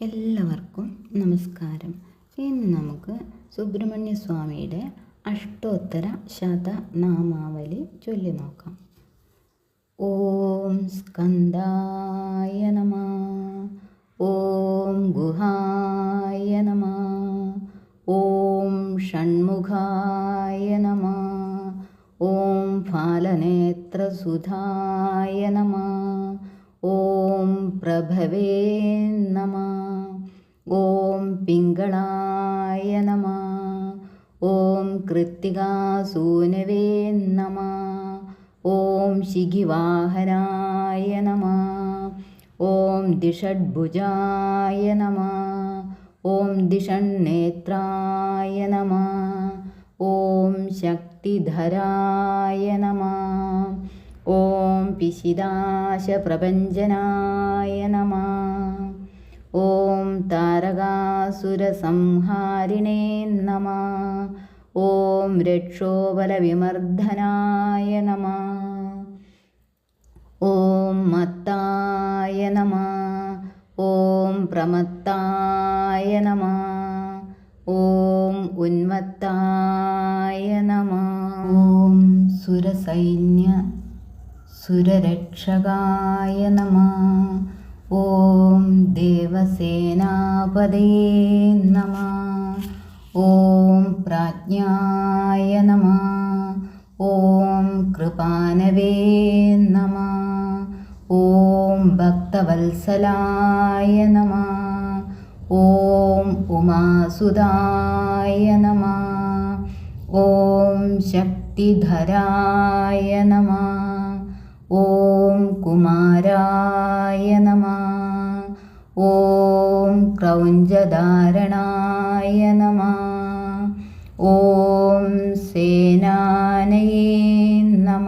എല്ലാവർക്കും നമസ്കാരം. ഇന്ന് നമുക്ക് സുബ്രഹ്മണ്യ സ്വാമിയുടെ അഷ്ടോത്തര ശതനാമാവലി ചൊല്ലി നോക്കാം. ഓം സ്കന്ദായ നമ ഓം ഗുഹായ നമ ഓം ഷൺമുഖായ നമ ഓം ഫാലനേത്രസുധായ നമ ഓം പ്രഭവേ നമ. ഓം പിങ്കളായ നമ. ഓം കൃത്തികാസൂനവേ നമ. ഓം ശിഖിവാഹനായ നമ. ഓം ദിഷഡ്ഭുജായ നമ. ഓം ദിഷണ്ണേത്രായ നമ. ഓം ശക്തിധരായ നമ. ഓം പിശിദാശപ്രപഞ്ചനായ നമ. ഓം താരകാസുരസംഹാരിണേ നമ. ഓം രക്ഷോബലവിമർദ്ദനായ നമ. ഓം മത്തായ നമ. ഓം പ്രമത്തായ നമ. ഓം ഉന്മത്തായ നമ. ഓം സുരസൈന്യ സുരരക്ഷകായ നമ. ॐ देवसेनापदे नमः। ॐ प्राज्ञाय नमः। ॐ कृपानवे नमः। ॐ भक्तवल्सलाय नमः। ॐ उमासुदाय नमः। ॐ शक्तिधराय नमः। ഓം കുമാരായ നമ. ഓം ക്രൗഞ്ചധാരണായ നമ. ഓം സേനാനയേ നമ.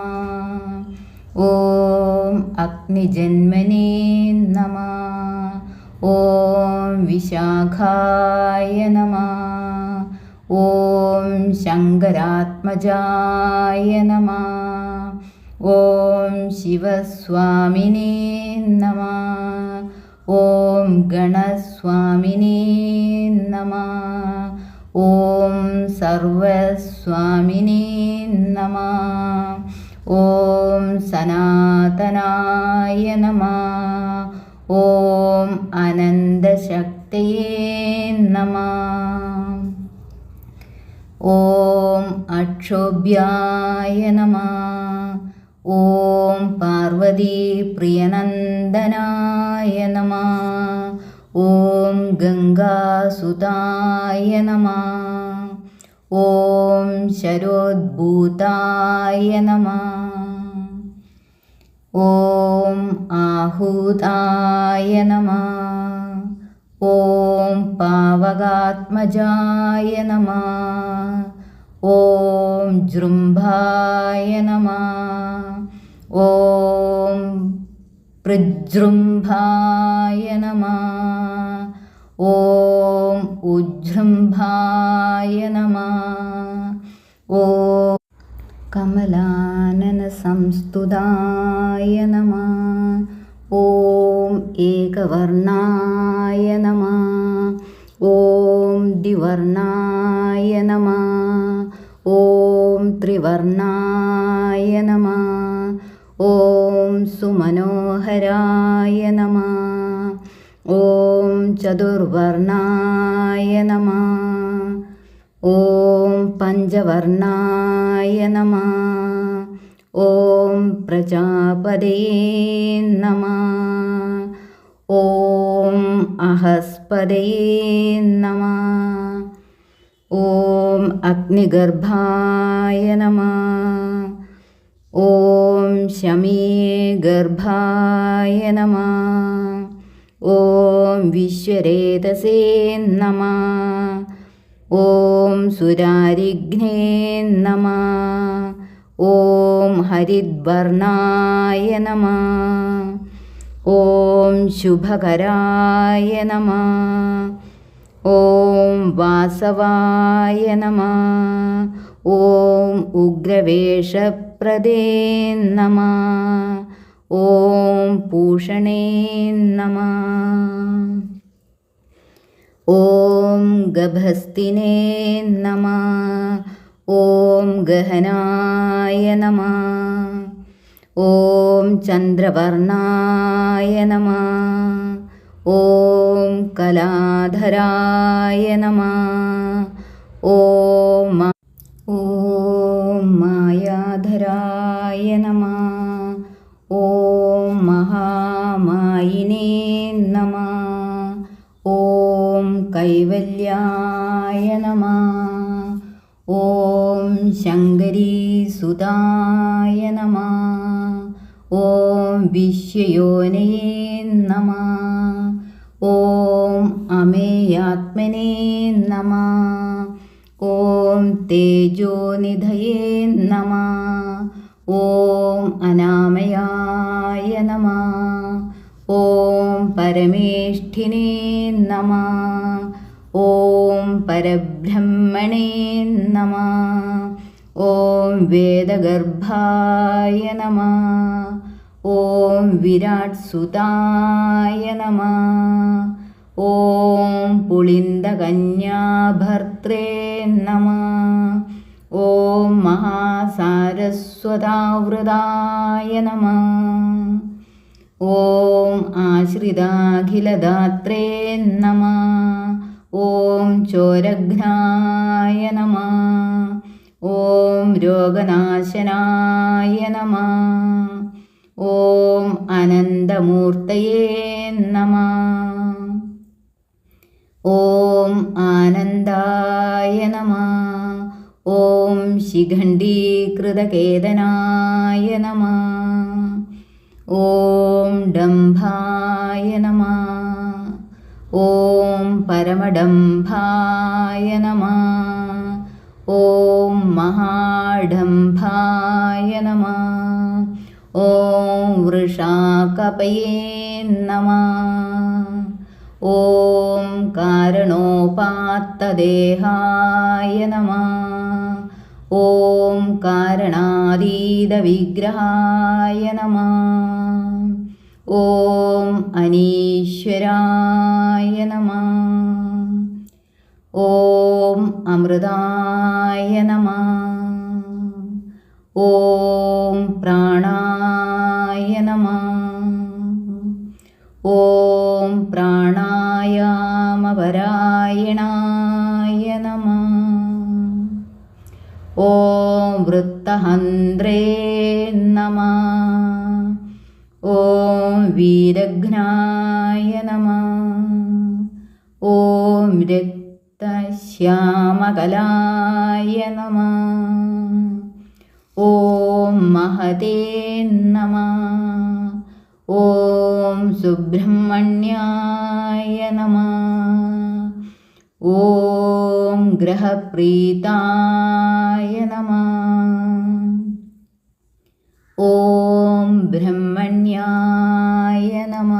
ഓം അഗ്നിജന്മനേ നമ. ഓം വിശാഖായ നമ. ഓം ശങ്കരാത്മജായ നമ. ॐ शिवस्वामिने नमः। ॐ गणस्वामिने नमः। ॐ सर्वस्वामिने नमः। ॐ सनातनाय नमः। ॐ अनन्दशक्तये नमः। ॐ अक्षोभ्याय नमः। ഓം പാർവതീപ്രിയനന്ദനായ നമ. ഓം ഗംഗാസുതായ നമ. ഓം ശരോദ്ഭൂതായ നമ. ഓം ആഹൂതായ നമ. ഓം പാവകാത്മജായ നമ. ॐ जृम्भाय नमः। ॐ प्रजृम्भाय नमः। ॐ उज्जृम्भाय नमः। ॐ कमलाननसंस्तुताय नमः। ॐ एकवर्णाय नमः। ॐ द्विवर्णाय नमः। ഓം ത്രിവർണായ നമ. ഓം സുമനോഹരായ നമ. ഓം ചതുർവർണായ നമ. ഓം പഞ്ചവർണായ നമ. ഓം नमः നമ. ഓം नमः ഓം അഗ്നിഗർഭായ നമ. ഓം ശമീഗർഭായ നമ. ഓം വിശ്വരേതസേ നമ. ഓം സുരാരിഘ്നേ നമ. ഓം ഹരിദ്വർണായ നമ. ഓം ശുഭകരായ നമ. ॐ वासवाय नमः। ॐ उग्रवेषप्रदे नमः। ॐ पूषणे नमः। ॐ गभस्तिने नमः। ॐ गहनाय नमः। ॐ चन्द्रवर्णाय नमः। ॐ कलाधराय नमः। ॐ ॐ मायाधराय नमः। ॐ महामायिने नमः। ॐ कैवल्याय नमः। ॐ शङ्करीसुताय नमः। ॐ विश्वयोनये नमः। ॐ अमेयात्मने नमः। ॐ तेजोनिधये नमः। ॐ अनामयाय नम। ॐ परमेष्ठिने नमः। ॐ परब्रह्मणे नमः। ॐ वेदगर्भाय नमः। വിരാട് സുതായ നമ. ഓം പുളിന്ദകന്യാഭർത്രേ നമ. ഓം മഹാസാരസ്വതാവൃതായ നമ. ഓം ആശ്രിതാഖിലദാത്രേ നമ. ഓം ചോരഘ്നായ നമ. ഓം രോഗനാശനായ നമ. ॐ अनन्दमूर्तये नमः। ॐ आनन्दाय नमः। ॐ शिखण्डीकृतकेदनाय नमः। ॐ डम्भाय नमः। ॐ परमडम्भाय नमः। ॐ महाडम्भाय नमः। ॐ वृषाकपये नमः ॐ कारणोपात्तदेहाय नमः ॐ कारणादीदविग्रहाय नमः ॐ अनीश्वराय नमः ॐ अमृताय नमः ॐ प्राणा നമ ഓം പ്രാണായാമപരായണായ നമ ഓം വൃത്തഹന്ത്രേ നമ ഓം വീരഘ്നായ നമ ഓം രക്തശ്യാമകലായ നമ ഓം മഹതേ നമ ഓം സുബ്രഹ്മണ്യായ നമ. ഓം ഗ്രഹപ്രീതായ നമ. ഓം ബ്രഹ്മണ്യായ നമ.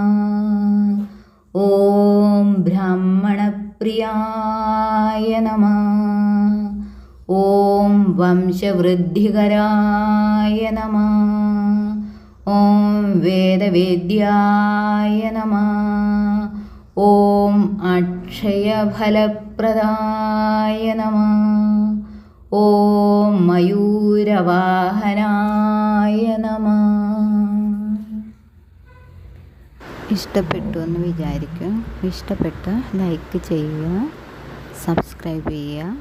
ഓം ബ്രാഹ്മണപ്രിയായ നമ. ഓം വംശവൃദ്ധികരായ നമ. ഓം വേദവേദ്യായ നമ. ഓം അക്ഷയഫലപ്രദായ നമ. ഓം മയൂരവാഹനായ നമ. ഇഷ്ടപ്പെട്ടു എന്ന് വിചാരിക്കും ഇഷ്ടപ്പെട്ട ലൈക്ക് ചെയ്യുക. സബ്സ്ക്രൈബ് ചെയ്യുക.